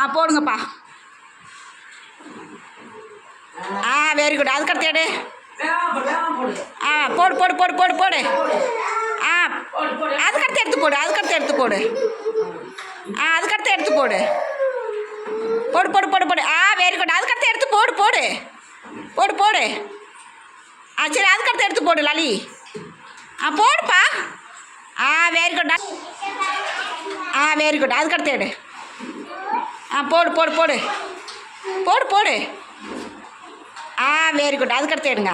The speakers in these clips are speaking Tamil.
ஆ போடுங்கப்பா. ஆ வெரி குட் அதுக்கடுத்து எடு. ஆ போடு போடு போடு போடு போடு. ஆ அதுக்கு அடுத்து அதுக்கடுத்து எடுத்து போடு அதுக்கடுத்து எடுத்து போடு. ஆ அதுக்கடுத்து எடுத்து போடு. போடு போடு போடு போடு. ஆ வெரி குட் அதுக்கடுத்து எடுத்து போடு போடு. போடு போடு. ஆ சரி அதுக்கடுத்து எடுத்து போடு லலி. ஆ போடுப்பா. ஆ வெரி குட் ஆ வெரி குட் அதுக்கடுத்து எடு. ஆ போடு போடு போடு. போடு போடு. ஆ வெரி குட் அதுக்கடுத்து எடுங்க.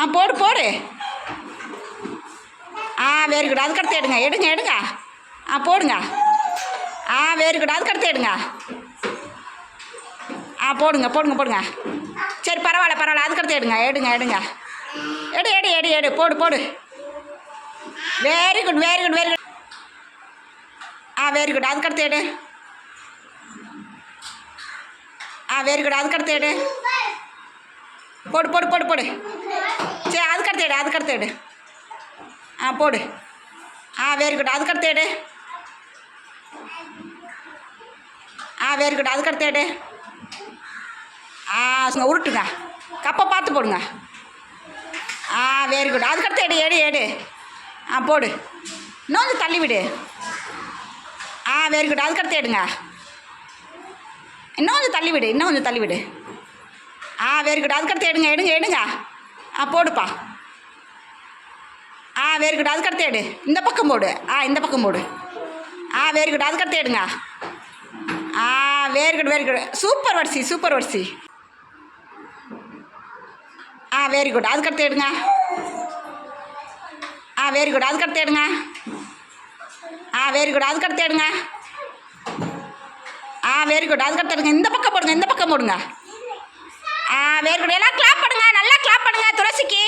ஆ போடு போடு. ஆ வெரி குட் அதுக்கடுத்து எடுங்க. எடுங்க எடுங்க. ஆ போடுங்க. ஆ வெரி குட் அதுக்கடுத்து எடுங்க. ஆ போடுங்க போடுங்க போடுங்க. சரி பரவாயில்ல பரவாயில்ல. அதுக்கடுத்து எடுங்க. எடுங்க எடுங்க. எடு எடு எடு எடு. போடு போடு. Very good very good very good very good அதுக்கடுத்து எடு. ஆ வெரி குட் அதுக்கடுத்து எடு. போடு போடு போடு போடு. சரி அதுக்கடுத்து எடு அதுக்கடுத்து எடு. ஆ போடு. ஆ வெரி குட் அதுக்கடுத்து எடு. ஆ வெரி குட் அதுக்கடுத்து எடு. ஆ சும்மா உருட்டுங்க. கப்பை பார்த்து போடுங்க. ஆ வெரி குட் அதுக்கடுத்து எடு எடு எடு. ஆ போடு. இன்னும் தள்ளி விடு வெரி குட் அதுக்கடுத்து எடுங்க. இன்னும் கொஞ்சம் தள்ளி விடு இன்னும் கொஞ்சம் தள்ளி விடு. ஆ வெரி குட் அதுக்கடுத்து எடுங்க எடுங்க எடுங்க. ஆ போடுப்பா. ஆ வெரி குட் அதுக்கடுத்து எடு. இந்த பக்கம் போடு. ஆ இந்த பக்கம் போடு. ஆ வெரி குட் அதுக்கடுத்து எடுங்க. ஆ very good very good super வரிசி super வரிசி. ஆ வெரி குட் அதுக்கடுத்து எடுங்க. ஆ வெரி குட் அதுக்கடுத்து எடுங்க. ஆ வெரி குட் அதுக்கடுத்து எடுங்க. வெரி குட் அதுக்கடுத்து இருங்க. இந்த பக்கம் போடுங்க இந்த பக்கம் போடுங்க. ஆ வெரி குட் எல்லாம் கிளாப் பண்ணுங்க நல்லா கிளாப் பண்ணுங்க துளசிக்கு.